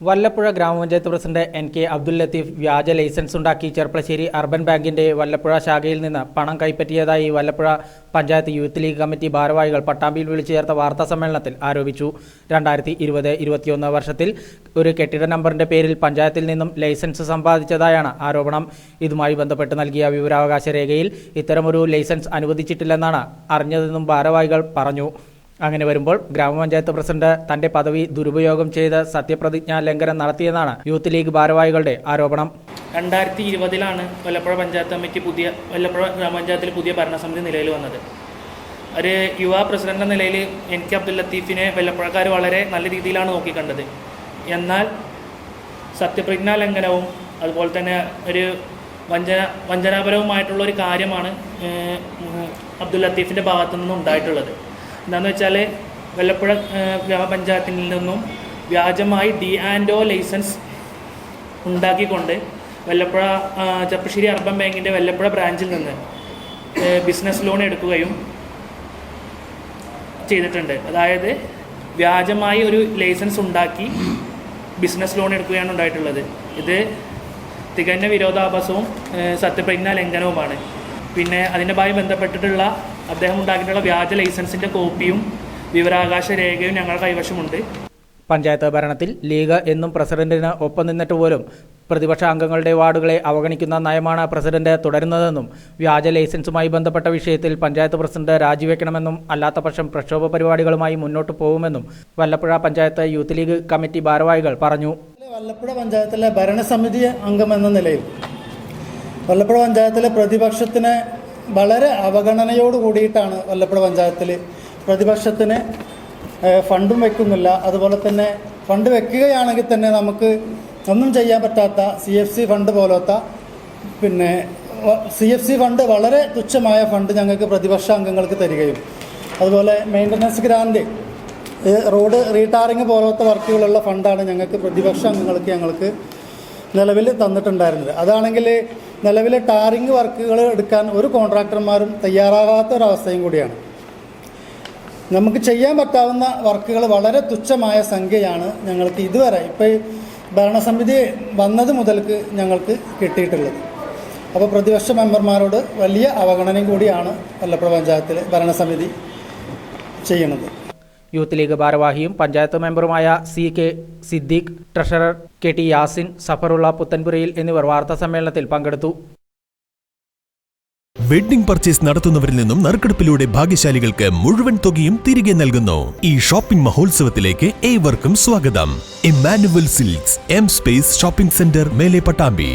Vallappuzha grama panchayat president N K Abdul Latheef വ്യാജ licence ഉണ്ടാക്കി Cherpulassery urban ബാങ്കിന്റെ വല്ലപ്പുഴ ശാഖയിൽ നിന്ന് പണം കൈപ്പറ്റിയതായി Vallappuzha panchayat youth league committee ഭാരവാഹികൾ പട്ടാമ്പിയിൽ വിളിച്ചു ചേർത്ത വാർത്താ സമ്മേളനത്തിൽ ആരോപിച്ചു. രണ്ടായിരത്തി ഇരുപത് ഇരുപത്തിയൊന്ന് വർഷത്തിൽ ഒരു കെട്ടിട നമ്പറിന്റെ പേരിൽ പഞ്ചായത്തിൽ നിന്നും ലൈസൻസ് സമ്പാദിച്ചതായാണ് ആരോപണം. ഇതുമായി ബന്ധപ്പെട്ട് നൽകിയ വിവരാവകാശ രേഖയിൽ ഇത്തരമൊരു ലൈസൻസ് അനുവദിച്ചിട്ടില്ലെന്നാണ് അറിഞ്ഞതെന്നും ഭാരവാഹികൾ പറഞ്ഞു. അങ്ങനെ വരുമ്പോൾ ഗ്രാമപഞ്ചായത്ത് പ്രസിഡന്റ് തന്റെ പദവി ദുരുപയോഗം ചെയ്ത് സത്യപ്രതിജ്ഞാ ലംഘനം നടത്തിയെന്നാണ് യൂത്ത് ലീഗ് ഭാരവാഹികളുടെ ആരോപണം. രണ്ടായിരത്തി ഇരുപതിലാണ് വല്ലപ്പുഴ പഞ്ചായത്ത് കമ്മിറ്റി പുതിയ വല്ലപ്പുഴ ഗ്രാമപഞ്ചായത്തിൽ പുതിയ ഭരണസമിതി നിലയിൽ വന്നത്. ഒരു യുവ പ്രസിഡന്റ് എന്ന നിലയിൽ എൻ കെ അബ്ദുൽ ലത്തീഫിനെ വല്ലപ്പുഴക്കാർ വളരെ നല്ല രീതിയിലാണ് നോക്കിക്കണ്ടത്. എന്നാൽ സത്യപ്രതിജ്ഞാ ലംഘനവും അതുപോലെ തന്നെ ഒരു വഞ്ചന വഞ്ചനാപരവുമായിട്ടുള്ള ഒരു കാര്യമാണ് അബ്ദുൽ ലത്തീഫിന്റെ ഭാഗത്തു നിന്നും ഉണ്ടായിട്ടുള്ളത്. എന്താണെന്ന് വെച്ചാൽ വല്ലപ്പുഴ ഗ്രാമപഞ്ചായത്തിൽ നിന്നും വ്യാജമായി ഡി ആൻഡ് ഒ ലൈസൻസ് ഉണ്ടാക്കിക്കൊണ്ട് വല്ലപ്പുഴ ചപ്പശ്ശേരി അർബൻ ബാങ്കിന്റെ വല്ലപ്പുഴ ബ്രാഞ്ചിൽ നിന്ന് ബിസിനസ് ലോൺ എടുക്കുകയും ചെയ്തിട്ടുണ്ട്. അതായത് വ്യാജമായി ഒരു ലൈസൻസ് ഉണ്ടാക്കി ബിസിനസ് ലോൺ എടുക്കുകയാണ് ഉണ്ടായിട്ടുള്ളത്. ഇത് തികഞ്ഞ വിരോധാഭാസവും സത്യപ്രജ്ഞാ ലംഘനവുമാണ്. പിന്നെ അതിന്റെ അതിന്റെമായി ബന്ധപ്പെട്ടിട്ടുള്ള അദ്ദേഹം ഉണ്ടാക്കിയിട്ടുള്ള വ്യാജ ലൈസൻസിന്റെ കോപ്പിയും വിവരാകാശ രേഖയും ഞങ്ങളുടെ കൈവശമുണ്ട്. പഞ്ചായത്ത് ഭരണത്തിൽ ലീഗ് എന്നും പ്രസിഡന്റിന് ഒപ്പം നിന്നിട്ട് പോലും പ്രതിപക്ഷ അംഗങ്ങളുടെ വാർഡുകളെ അവഗണിക്കുന്ന നയമാണ് പ്രസിഡന്റ് തുടരുന്നതെന്നും വ്യാജ ലൈസൻസുമായി ബന്ധപ്പെട്ട വിഷയത്തിൽ പഞ്ചായത്ത് പ്രസിഡന്റ് രാജിവെക്കണമെന്നും അല്ലാത്തപക്ഷം പ്രക്ഷോഭ പരിപാടികളുമായി മുന്നോട്ട് പോകുമെന്നും Vallappuzha panchayat youth league committee ഭാരവാഹികൾ പറഞ്ഞു. വല്ലപ്പുഴ പഞ്ചായത്തിലെ ഭരണസമിതി അംഗം എന്ന നിലയിൽ വല്ലപ്പുഴ പഞ്ചായത്തിലെ പ്രതിപക്ഷത്തിന് വളരെ അവഗണനയോട് കൂടിയിട്ടാണ് വല്ലപ്പുഴ പഞ്ചായത്തിൽ പ്രതിപക്ഷത്തിന് ഫണ്ടും വെക്കുന്നില്ല. അതുപോലെ തന്നെ ഫണ്ട് വെക്കുകയാണെങ്കിൽ തന്നെ നമുക്ക് ഒന്നും ചെയ്യാൻ പറ്റാത്ത സി എഫ് സി ഫണ്ട് പോലത്തെ പിന്നെ സി എഫ് സി ഫണ്ട് വളരെ തുച്ഛമായ ഫണ്ട് ഞങ്ങൾക്ക് പ്രതിപക്ഷ അംഗങ്ങൾക്ക് തരികയും. അതുപോലെ മെയിന്റനൻസ് ഗ്രാൻഡ് റോഡ് റീടാറിങ് പോലത്തെ വർക്കുകളുള്ള ഫണ്ടാണ് ഞങ്ങൾക്ക് പ്രതിപക്ഷ അംഗങ്ങൾക്ക് ഞങ്ങൾക്ക് നിലവിൽ തന്നിട്ടുണ്ടായിരുന്നത്. അതാണെങ്കിൽ നിലവിൽ ടാറിങ് വർക്കുകൾ എടുക്കാൻ ഒരു കോൺട്രാക്ടർമാരും തയ്യാറാകാത്ത ഒരവസ്ഥയും കൂടിയാണ്. നമുക്ക് ചെയ്യാൻ പറ്റാവുന്ന വർക്കുകൾ വളരെ തുച്ഛമായ സംഖ്യയാണ് ഞങ്ങൾക്ക് ഇതുവരെ ഇപ്പോൾ ഭരണസമിതി വന്നത് മുതൽക്ക് ഞങ്ങൾക്ക് കിട്ടിയിട്ടുള്ളത്. അപ്പോൾ പ്രതിപക്ഷ മെമ്പർമാരോട് വലിയ അവഗണനയും കൂടിയാണ് വല്ലപ്പുഴ പഞ്ചായത്തിലെ ഭരണസമിതി ചെയ്യുന്നത്. യൂത്ത് ലീഗ് ഭാരവാഹിയും panchayat മെമ്പറുമായ C K Siddique treasurer K T Yasin Safarulla Puthanpurayil എന്നിവർ വാർത്താ സമ്മേളനത്തിൽ പങ്കെടുത്തു. വെഡ്ഡിംഗ് പർച്ചേസ് നടത്തുന്നവരിൽ നിന്നും നറുക്കെടുപ്പിലൂടെ ഭാഗ്യശാലികൾക്ക് മുഴുവൻ തുകയും തിരികെ നൽകുന്നു. ഈ ഷോപ്പിംഗ് മഹോത്സവത്തിലേക്ക് ഏവർക്കും സ്വാഗതം. Immanuel silks M space shopping centre Mele Pattambi.